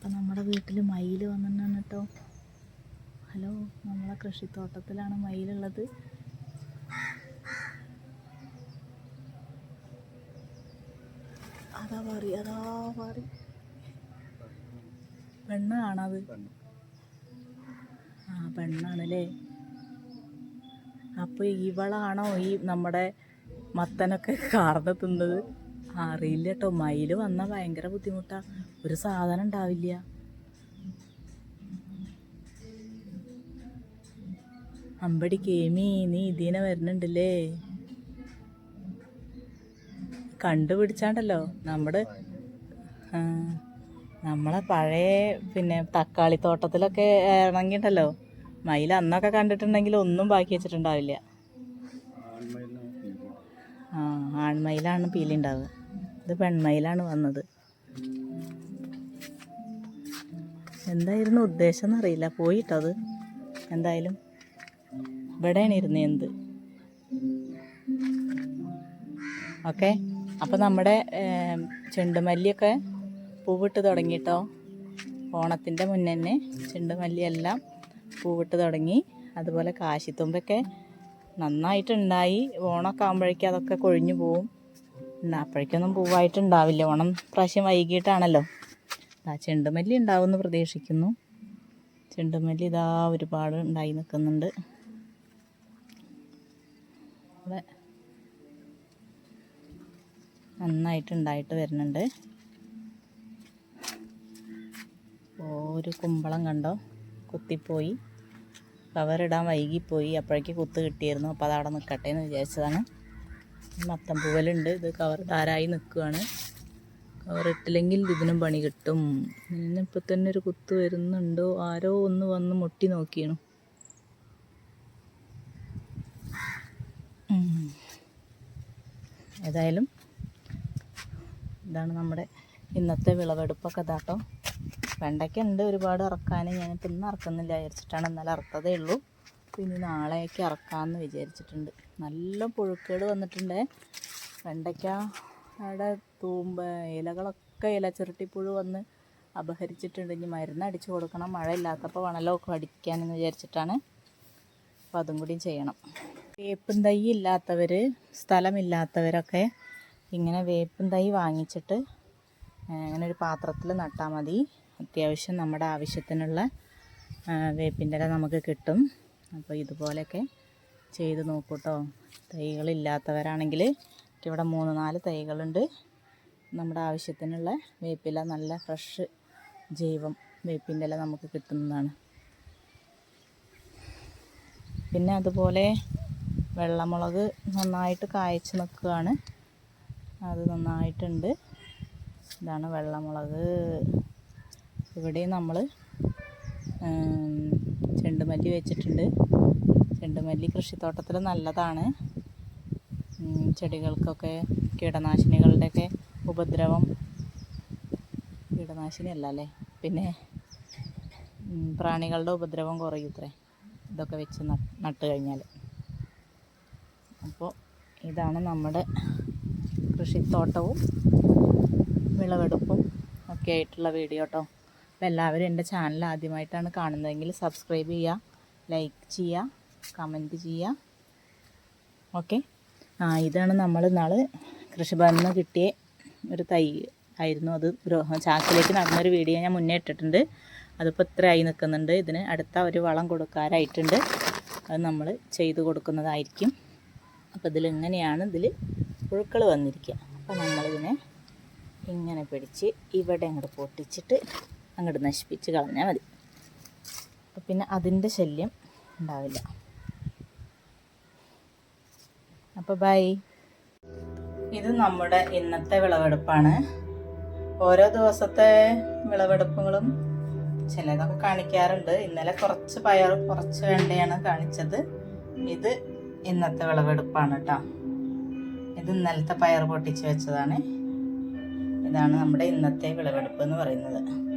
അപ്പം നമ്മുടെ വീട്ടിൽ മയിൽ വന്നിട്ടാണ് കേട്ടോ. ഹലോ നമ്മളെ കൃഷിത്തോട്ടത്തിലാണ് മയിലുള്ളത്. അതാ പറയും അതാ പറയും പെണ്ണാണത്. ആ പെണ്ണാണല്ലേ? അപ്പോൾ ഇവളാണോ ഈ നമ്മുടെ മത്തനൊക്കെ കാർന്ന് തിന്നത്? അറിയില്ല കേട്ടോ മയിൽ വന്നാൽ ഭയങ്കര ബുദ്ധിമുട്ടാ. ഒരു സാധനം ഉണ്ടാവില്ല. അമ്പടി കേമി നീ ഇതിനെ വരുന്നുണ്ടല്ലേ? കണ്ടുപിടിച്ചാണ്ടല്ലോ. നമ്മുടെ നമ്മളെ പഴയ പിന്നെ തക്കാളി തോട്ടത്തിലൊക്കെ ഇറങ്ങിയിട്ടല്ലോ മയിൽ അന്നൊക്കെ കണ്ടിട്ടുണ്ടെങ്കിൽ ഒന്നും ബാക്കി വെച്ചിട്ടുണ്ടാവില്ല. ആ ആൺമയിലാണ് പീലി ഉണ്ടാവുക ഇത് പെൺമയിലാണ് വന്നത്. എന്തായിരുന്നു ഉദ്ദേശം എന്നറിയില്ല പോയിട്ടത് എന്തായാലും ഇവിടെയാണ് ഇരുന്ന് എന്ത്? ഓക്കെ. അപ്പോൾ നമ്മുടെ ചെണ്ടുമല്ലിയൊക്കെ പൂവിട്ട് തുടങ്ങിയിട്ടോ ഓണത്തിന്റെ മുന്നേ തന്നെ ചെണ്ടുമല്ലിയെല്ലാം പൂവിട്ട് തുടങ്ങി. അതുപോലെ കാശിത്തുമ്പൊക്കെ നന്നായിട്ടുണ്ടായി. ഓണമൊക്കെ ആകുമ്പോഴേക്കും അതൊക്കെ കൊഴിഞ്ഞു പോവും. അപ്പോഴേക്കൊന്നും പൂവായിട്ടുണ്ടാവില്ല. ഓണം പ്രാവശ്യം വൈകിട്ടാണല്ലോ. ആ ചെണ്ടുമല്ലി ഉണ്ടാവുമെന്ന് പ്രതീക്ഷിക്കുന്നു. ചെണ്ടുമല്ലി ഇതാ ഒരുപാട് ഉണ്ടായി നിൽക്കുന്നുണ്ട്. നന്നായിട്ട് ഉണ്ടായിട്ട് വരുന്നുണ്ട്. ഒരു കുമ്പളം കണ്ടോ? കുത്തിപ്പോയി. കവറിടാൻ വൈകിപ്പോയി. അപ്പോഴേക്ക് കുത്ത് കിട്ടിയിരുന്നു. അപ്പോൾ അത് അവിടെ നിൽക്കട്ടെ എന്ന് വിചാരിച്ചതാണ്. മത്തം പൂവലുണ്ട് ഇത് കവർ ധാരായി നിൽക്കുകയാണ് കവറിട്ടില്ലെങ്കിൽ ഇതിനും പണി കിട്ടും. ഇന്നിപ്പോൾ തന്നെ ഒരു കുത്ത് വരുന്നുണ്ടോ? ആരോ ഒന്ന് വന്ന് മുട്ടി നോക്കിയാണ്. ഏതായാലും ഇതാണ് നമ്മുടെ ഇന്നത്തെ വിളവെടുപ്പൊക്കെ ഇതാട്ടോ വെണ്ടയ്ക്ക ഉണ്ട് ഒരുപാട് ഇറക്കാൻ ഞാനിപ്പോൾ ഇന്ന് ഇറക്കുന്നില്ല വിചാരിച്ചിട്ടാണ്. ഇന്നലെ ഇറത്തതേ ഉള്ളൂ. പിന്നെ നാളെയൊക്കെ ഇറക്കാമെന്ന് വിചാരിച്ചിട്ടുണ്ട്. നല്ല പുഴുക്കേട് വന്നിട്ടുണ്ട്. വെണ്ടയ്ക്ക അവിടെ തൂമ്പ ഇലകളൊക്കെ ഇല ചിരട്ടിപ്പുഴു വന്ന് അപഹരിച്ചിട്ടുണ്ട്. ഇനി മരുന്ന് അടിച്ചു കൊടുക്കണം. മഴ ഇല്ലാത്തപ്പോൾ വണലമൊക്കെ അടിക്കാനെന്ന് വിചാരിച്ചിട്ടാണ്. അപ്പോൾ അതും കൂടി ചെയ്യണം. വേപ്പും തൈ ഇല്ലാത്തവർ സ്ഥലമില്ലാത്തവരൊക്കെ ഇങ്ങനെ വേപ്പും തൈ വാങ്ങിച്ചിട്ട് അങ്ങനെ ഒരു പാത്രത്തിൽ നട്ടാൽ മതി. അത്യാവശ്യം നമ്മുടെ ആവശ്യത്തിനുള്ള വേപ്പിന്റെ നമുക്ക് കിട്ടും. അപ്പോൾ ഇതുപോലെയൊക്കെ ചെയ്ത് നോക്കൂട്ടോ. തൈകളില്ലാത്തവരാണെങ്കിൽ ഇവിടെ മൂന്ന് നാല് തൈകളുണ്ട്. നമ്മുടെ ആവശ്യത്തിനുള്ള വേപ്പില നല്ല ഫ്രഷ് ജൈവം വേപ്പിന്റെ ഇല നമുക്ക് കിട്ടുന്നതാണ്. പിന്നെ അതുപോലെ വെള്ളമുളക് നന്നായിട്ട് കായച്ച് നിൽക്കുകയാണ്. അത് നന്നായിട്ടുണ്ട്. ഇതാണ് വെള്ളമുളക്. ഇവിടെ നമ്മൾ ചെണ്ടുമല്ലി വെച്ചിട്ടുണ്ട്. ചെണ്ടുമല്ലി കൃഷിത്തോട്ടത്തിൽ നല്ലതാണ്. ചെടികൾക്കൊക്കെ കീടനാശിനികളുടെയൊക്കെ ഉപദ്രവം കീടനാശിനി അല്ല? അല്ലേ പിന്നെ പ്രാണികളുടെ ഉപദ്രവം കുറയൂത്രേ ഇതൊക്കെ വെച്ച് നട്ട് കഴിഞ്ഞാൽ അപ്പോൾ ഇതാണ് നമ്മുടെ കൃഷിത്തോട്ടവും വിളവെടുപ്പും ഒക്കെ ആയിട്ടുള്ള വീഡിയോ കേട്ടോ. അപ്പോൾ എല്ലാവരും എന്റെ ചാനൽ ആദ്യമായിട്ടാണ് കാണുന്നതെങ്കിൽ സബ്സ്ക്രൈബ് ചെയ്യുക ലൈക്ക് ചെയ്യുക കമന്റ് ചെയ്യുക. ഓക്കെ ആ ഇതാണ് നമ്മൾ നാൾ കൃഷിഭവനിൽ നിന്ന് കിട്ടിയ ഒരു തൈ ആയിരുന്നു അത്. ചാക്കിലേക്ക് നടന്നൊരു വീഡിയോ ഞാൻ മുന്നേ ഇട്ടിട്ടുണ്ട്. അതിപ്പോൾ ഇത്രയായി നിൽക്കുന്നുണ്ട്. ഇതിന് അടുത്ത ഒരു വളം കൊടുക്കാനായിട്ടുണ്ട്. അത് നമ്മൾ ചെയ്ത് കൊടുക്കുന്നതായിരിക്കും. അപ്പോൾ ഇതിലിങ്ങനെയാണ് ഇതിൽ പുഴുക്കൾ വന്നിരിക്കുക. അപ്പോൾ നമ്മളിതിനെ ഇങ്ങനെ പിടിച്ച് ഇവിടെ അങ്ങോട്ട് പൊട്ടിച്ചിട്ട് അങ്ങോട്ട് നശിപ്പിച്ച് കളഞ്ഞാൽ മതി. അപ്പം പിന്നെ അതിന്റെ ശല്യം ഉണ്ടാവില്ല. അപ്പോൾ ബൈ. ഇത് നമ്മുടെ ഇന്നത്തെ വിളവെടുപ്പാണ്. ഓരോ ദിവസത്തെ വിളവെടുപ്പുകളും ചിലതൊക്കെ കാണിക്കാറുണ്ട്. ഇന്നലെ കുറച്ച് പയർ കുറച്ച് വെണ്ടയാണ് കാണിച്ചത്. ഇത് ഇന്നത്തെ വിളവെടുപ്പാണ് കേട്ടോ. ഇത് ഇന്നലത്തെ പയർ പൊട്ടിച്ച് വെച്ചതാണ്. ഇതാണ് നമ്മുടെ ഇന്നത്തെ വിളവെടുപ്പ് എന്ന് പറയുന്നത്.